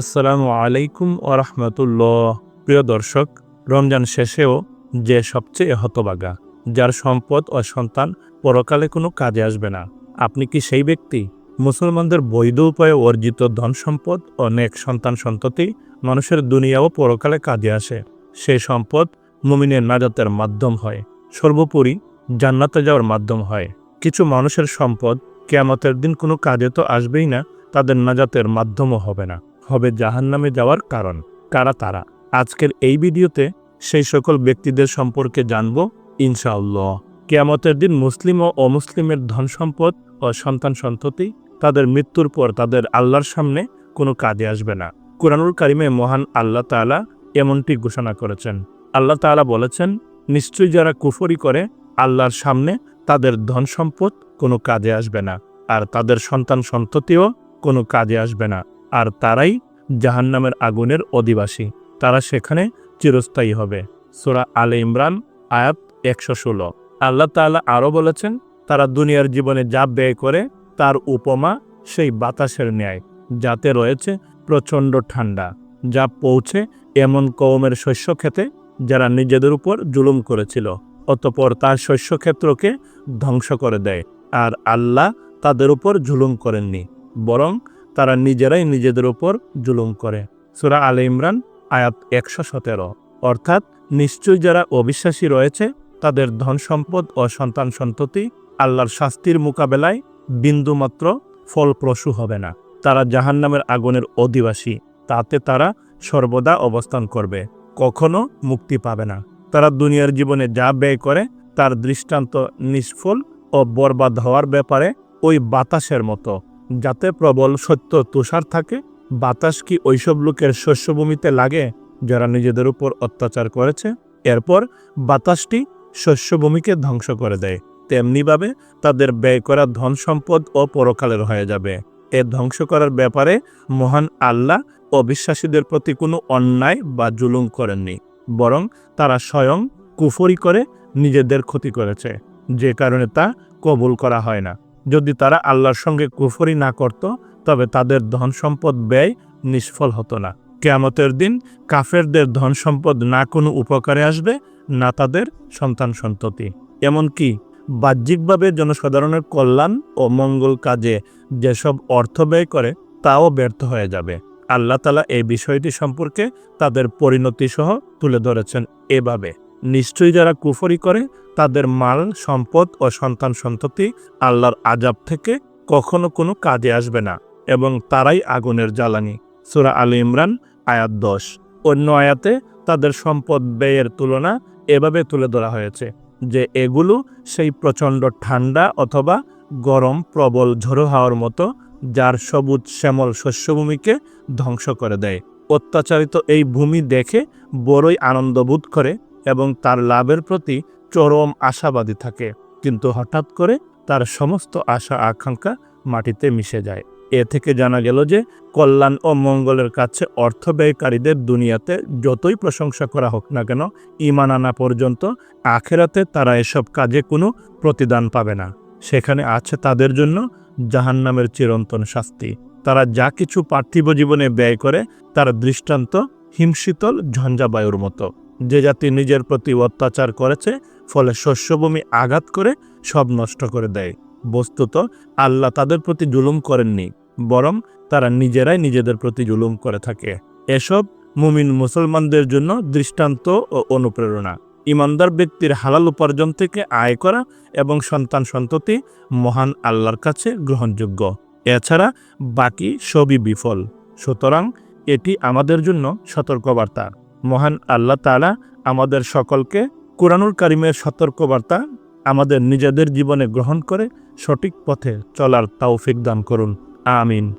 আসসালামু আলাইকুম ওরহমতুল্লাহ প্রিয় দর্শক, রমজান শেষেও যে সবচেয়ে হতবাগা, যার সম্পদ ও সন্তান পরকালে কোনো কাজে আসবে না, আপনি কি সেই ব্যক্তি? মুসলমানদের বৈধ উপায়ে অর্জিত ধন সম্পদ ও নেক সন্তান সন্ততি মানুষের দুনিয়া ও পরকালে কাজে আসে। সে সম্পদ মুমিনের নাজাতের মাধ্যম হয়, সর্বোপরি জান্নাতে যাওয়ার মাধ্যম হয়। কিছু মানুষের সম্পদ কেয়ামতের দিন কোনো কাজে তো আসবেই না, তাদের নাজাতের মাধ্যমও হবে না। হবে জাহান্নামে যাওয়ার কারণ, কারা তারা। আজকের এই ভিডিওতে সেই সকল ব্যক্তিদের সম্পর্কে জানব, ইনশাআল্লাহ। কেয়ামতের দিন মুসলিম ও অমুসলিমের ধন সম্পদ ও সন্তান সন্ততি তাদের মৃত্যুর পর তাদের আল্লাহর সামনে কোনো কাজে আসবে না। কোরআনুল কারিমে মহান আল্লাহ তাআলা এমনটি ঘোষণা করেছেন। আল্লাহ তাআলা বলেছেন, নিশ্চয়ই যারা কুফরি করে, আল্লাহর সামনে তাদের ধন সম্পদ কোনো কাজে আসবে না, আর তাদের সন্তান সন্ততিও কোনো কাজে আসবে না। আর তারাই জাহান্নামের আগুনের অধিবাসী। তারা সেখানে চিরস্থায়ী হবে। সোরা আলে ইমরান, আয়াত একশো ষোলো। আল্লাহ তাআলা আরও বলেছেন, তারা দুনিয়ার জীবনে যা ব্যয় করে, তার উপমা সেই বাতাসের ন্যায়, যাতে রয়েছে প্রচণ্ড ঠান্ডা যা পৌঁছে এমন কওমের শস্য খেতে যারা নিজেদের উপর জুলুম করেছিল, অতপর তার শস্যক্ষেত্রকে ধ্বংস করে দেয়, আর আল্লাহ তাদের উপর জুলুম করেননি, বরং তারা নিজেরাই নিজেদের উপর জুলুম করে। সুরা আলে ইমরান, আয়াত একশো সতেরো। অর্থাৎ নিশ্চয়ই যারা অবিশ্বাসী রয়েছে, তাদের ধন সম্পদ ও সন্তান সন্ততি আল্লাহর শাস্তির মোকাবেলায় বিন্দুমাত্র ফলপ্রসূ হবে না। তারা জাহান্নামের আগুনের অধিবাসী, তাতে তারা সর্বদা অবস্থান করবে, কখনো মুক্তি পাবে না। তারা দুনিয়ার জীবনে যা ব্যয় করে, তার দৃষ্টান্ত নিষ্ফল ও বরবাদ হওয়ার ব্যাপারে ওই বাতাসের মতো। যাতে প্রবল সত্য তুষার থাকে, বাতাস কি ওইসব লোকের শস্যভূমিতে লাগে যারা নিজেদের উপর অত্যাচার করেছে? এরপর বাতাসটি শস্যভূমিকে ধ্বংস করে দেয়। তেমনিভাবে তাদের ব্যয় করা ধন সম্পদ ও পরকালের হয়ে যাবে। এ ধ্বংস করার ব্যাপারে মহান আল্লাহ অবিশ্বাসীদের প্রতি কোনো অন্যায় বা জুলুম করেননি, বরং তারা স্বয়ং কুফরি করে নিজেদের ক্ষতি করেছে, যে কারণে তা কবুল করা হয় না। যদি তারা আল্লাহর সঙ্গে কুফরি না করত, তবে তাদের ধন সম্পদ ব্যয় নিষ্ফল হতো না। কেয়ামতের দিন কাফেরদের ধন সম্পদ না কোনো উপকারে আসবে, না তাদের সন্তান সন্ততি। এমনকি বাহ্যিকভাবে জনসাধারণের কল্যাণ ও মঙ্গল কাজে যেসব অর্থ ব্যয় করে, তাও ব্যর্থ হয়ে যাবে। আল্লাহ তালা এই বিষয়টি সম্পর্কে তাদের পরিণতি সহ তুলে ধরেছেন এভাবে। নিশ্চয়ই যারা কুফরি করে, তাদের মাল, সম্পদ ও সন্তান সন্ততি আল্লাহর আজাব থেকে কখনো কোনো কাজে আসবে না এবং তারাই আগুনের জ্বালানি। সুরা আলী ইমরান, আয়াত দশ। অন্য আয়াতে তাদের সম্পদ ব্যয়ের তুলনা এভাবে তুলে ধরা হয়েছে যে এগুলো সেই প্রচণ্ড ঠান্ডা অথবা গরম, প্রবল, ঝোড়ো হাওয়ার মতো যার সবুজ, শ্যামল শস্যভূমিকে ধ্বংস করে দেয়। অত্যাচারিত এই ভূমি দেখে বড়ই আনন্দবোধ করে এবং তার লাভের প্রতি চরম আশাবাদী থাকে। কিন্তু হঠাৎ করে তার সমস্ত আশা আকাঙ্ক্ষা মাটিতে মিশে যায়। এ থেকে জানা গেল যে, কল্যাণ ও মঙ্গলের কাছে অর্থ ব্যয়কারীদের দুনিয়াতে যতই প্রশংসা করা হোক না কেন ইমান আনা পর্যন্ত আখেরাতে তারা এসব কাজে কোনো প্রতিদান পাবে না। সেখানে আছে তাদের জন্য জাহান্নামের চিরন্তন শাস্তি। তারা যা কিছু পার্থিব জীবনে ব্যয় করে, তার দৃষ্টান্ত হিমশীতল ঝঞ্ঝাবায়ুর মতো। যে জাতি নিজের প্রতি অত্যাচার করেছে, ফলে শস্যভূমি আঘাত করে সব নষ্ট করে দেয়। বস্তুত, আল্লাহ তাদের প্রতি জুলুম করেননি, বরং তারা নিজেরাই নিজেদের প্রতি জুলুম করে থাকে। এসব মুমিন মুসলমানদের জন্য দৃষ্টান্ত ও অনুপ্রেরণা। ইমানদার ব্যক্তির হালাল উপার্জন থেকে আয় করা এবং সন্তান সন্ততি মহান আল্লাহর কাছে গ্রহণযোগ্য। এছাড়া বাকি সবই বিফল। সুতরাং এটি আমাদের জন্য সতর্কবার্তা। মহান আল্লাহ তালা আমাদের সকলকে কোরআনুল কারিমের সতর্কবার্তা আমাদের নিজেদের জীবনে গ্রহণ করে সঠিক পথে চলার তাওফিক দান করুন। আমিন।